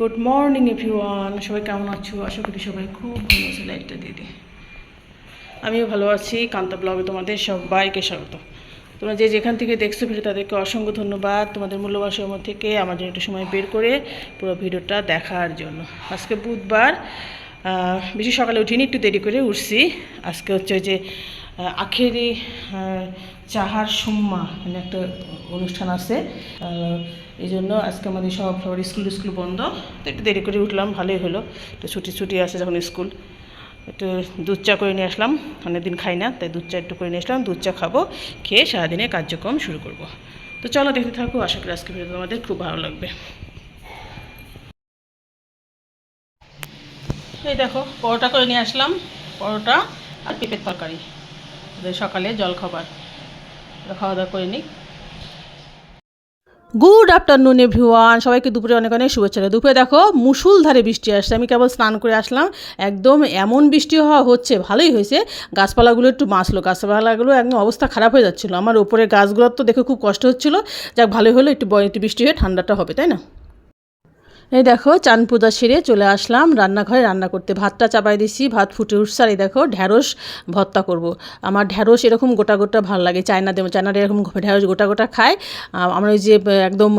Good morning everyone সবাই কেমন আছো? আশা করি সবাই খুব ভালো আছে। লাইটটা দিয়ে দিই। আমিও ভালো আছি। কান্তা ব্লগে তোমাদের সবাইকে স্বাগত। তোমরা যে যেখান থেকে দেখছ ভিডিও তাদেরকে অসংখ্য ধন্যবাদ। তোমাদের মূল্যবান সময় থেকে আমার জন্য একটু সময় বের করে পুরো ভিডিওটা দেখার জন্য। আজকে বুধবার বেশি সকালে উঠিনি, একটু দেরি করে উঠছি। আজকে হচ্ছে যে আখেরি চাহার সুম্মা মানে একটা অনুষ্ঠান আছে। এই জন্য আজকে আমাদের সব সবার স্কুল স্কুল বন্ধ। তো একটু দেরি করে উঠলাম, ভালোই হলো। একটু ছুটি ছুটি আছে যখন স্কুল। একটু দুধ চা করে নিয়ে আসলাম। অনেকদিন খাই না, তাই দুধ চা একটু করে নিয়ে আসলাম। দুধ চা খাব, খেয়ে সারাদিনে কার্যক্রম শুরু করব। তো চলো দেখতে থাকো, আশা করি আজকে ভিডিও তোমাদের খুব ভালো লাগবে। এই দেখো, পরোটা করে নিয়ে আসলাম। পরোটা আর পেঁপের তরকারি। সকালে জলখাবার। খাওয়া দাওয়া করে নিই। Good afternoon, everyone. সবাইকে দুপুরে অনেক অনেক শুভেচ্ছা। দুপুরে দেখো মুসুলধারে বৃষ্টি আসছে। আমি কেবল স্নান করে আসলাম। একদম এমন বৃষ্টি হওয়া হচ্ছে, ভালোই হয়েছে। গাছপালাগুলো একটু বাঁচলো। গাছপালাগুলো একদম অবস্থা খারাপ হয়ে যাচ্ছিল। আমার উপরে গাছগুলোর তো দেখে খুব কষ্ট হচ্ছিল। যাক, ভালোই হলো। একটু একটু বৃষ্টি হয়ে ঠান্ডাটা হবে, তাই না? এই দেখো চান পূজা সেরে চলে আসলাম। রান্নাঘরে রান্না করতে ভাতটা চাপাই দিছি, ভাত ফুটে উঠছে। আর এই দেখো, ঢ্যাঁড়স ভর্তা করব। আমার ঢ্যাঁড়স এরকম গোটা গোটা ভালো লাগে, চায়না দেবো চায়নার এরকম ঢ্যাঁড়স গোটা গোটা খায়। আমার ওই যে একদম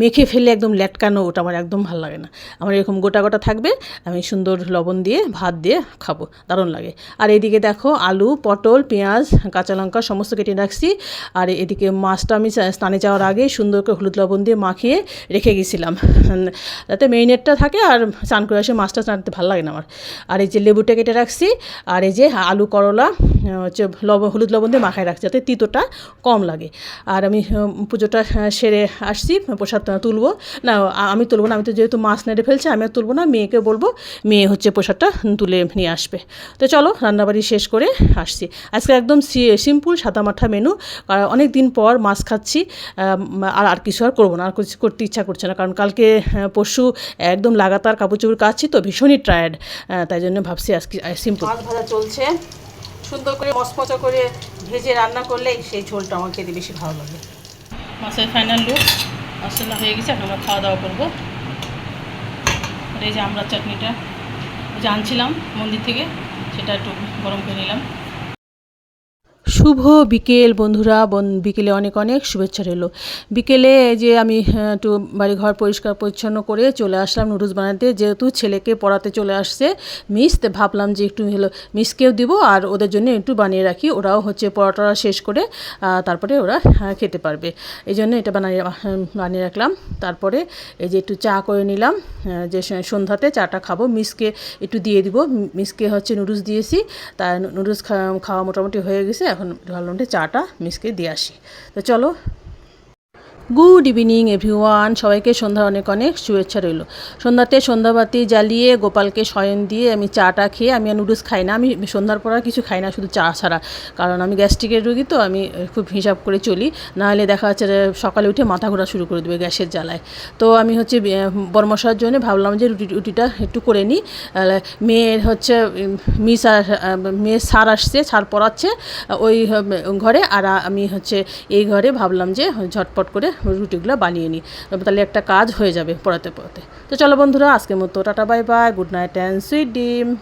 মেখে ফেলে একদম ল্যাটকানো ওটা আমার একদম ভালো লাগে না। আমার এরকম গোটা গোটা থাকবে, আমি সুন্দর লবণ দিয়ে, ভাত দিয়ে খাব, দারুণ লাগে। আর এদিকে দেখো, আলু, পটল, পেঁয়াজ, কাঁচা লঙ্কা সমস্ত কেটে রাখছি। আর এদিকে মাছটা আমি স্নানে যাওয়ার আগে সুন্দর করে হলুদ লবণ দিয়ে মাখিয়ে রেখে গেছিলাম। যাতে মেরিনেটটা থাকে আর স্নান করে আসে মাছটা স্নানতে ভালো লাগে না আমার। আর এই যে লেবুটা কেটে রাখছি, আর এই যে আলু, করলা হচ্ছে লবণ হলুদ লবণ দিয়ে মাখায় রাখছি যাতে তিতোটা কম লাগে। আর আমি পুজোটা সেরে আসছি, প্রসাদ তুলবো। না আমি তুলবো না, আমি তো যেহেতু মাছ নেড়ে ফেলছি, আমি আর তুলবো না, মেয়েকে বলব, মেয়ে হচ্ছে প্রসাদটা তুলে নিয়ে আসবে। তো চলো, রান্নাবাড়ি শেষ করে আসছি। আজকে একদম সিম্পল সাদামাঠা মেনু অনেক দিন পর মাছ খাচ্ছি আর আর কিছু আর করব না, আর কিছু করতে ইচ্ছা করছে না, কারণ কালকে পরশু একদম লাগাতার কাপড় চোপড় কাচ্ছি তো ভীষণই টায়ার্ড তাই জন্য ভাবছি আজকে সিম্পল মাছ ভাজা চলছে। সুন্দর করে মচমচা করে ভেজে রান্না করলে সেই ঝোলটা আমার খেতে বেশি ভালো লাগে। মাছের ফাইনাল লুক মশলা হয়ে গেছে এখন আমরা খাওয়া দাওয়া করব। আর এই যে আমরা চাটনিটা যে আনছিলাম মন্দির থেকে সেটা একটু গরম করে নিলাম। শুভ বিকেল বন্ধুরা, বন, বিকেলে অনেক অনেক শুভেচ্ছা রইল। বিকেলে যে আমি একটু বাড়ি ঘর পরিষ্কার পরিচ্ছন্ন করে চলে আসলাম নুডলস বানাতে। যেহেতু ছেলেকে পড়াতে চলে আসছে মিস, তো ভাবলাম যে একটু হলো মিসকেও দিব আর ওদের জন্য একটু বানিয়ে রাখি। ওরাও হচ্ছে পড়াটা শেষ করে তারপরে ওরা খেতে পারবে। এই জন্য এটা বানিয়ে বানিয়ে রাখলাম। তারপরে এই যে একটু চা করে নিলাম যে সন্ধ্যাতে চাটা খাব। মিসকে একটু দিয়ে দিব। মিসকে হচ্ছে নুডলস দিয়েছি। তাই নুডলস খাওয়া মোটামুটি হয়ে গেছে। এখন ভাবলাম যে চাটা মিসকে দিয়ে আসি তো চলো গুড ইভিনিং, এভরিওয়ান। সবাইকে সন্ধ্যার অনেক অনেক শুভেচ্ছা রইল। সন্ধ্যাতে সন্ধ্যাবাতি জ্বালিয়ে গোপালকে শয়ন দিয়ে আমি চাটা খেয়ে আমি আর নুডলস খাই না। আমি সন্ধ্যার পর আর কিছু খাই না, শুধু চা ছাড়া। কারণ আমি গ্যাস্ট্রিকের রুগী তো, আমি খুব হিসাব করে চলি। নাহলে দেখা যাচ্ছে সকালে উঠে মাথা ঘোরা শুরু করে দেবে গ্যাসের জ্বালায়। তো আমি হচ্ছে বর্মশার জন্য ভাবলাম যে রুটি, রুটিটা একটু করে নিই। মেয়ের হচ্ছে মিস মেয়ের সার আসছে সার পড়াচ্ছে, ওই ঘরে। আর আমি হচ্ছে, এই ঘরে ভাবলাম যে ঝটপট করে রুটিগুলো বানিয়ে নিই। তাহলে একটা কাজ হয়ে যাবে পড়াতে পড়াতে। তো চলো বন্ধুরা, আজকের মতো tata, bye bye, good night and sweet dream.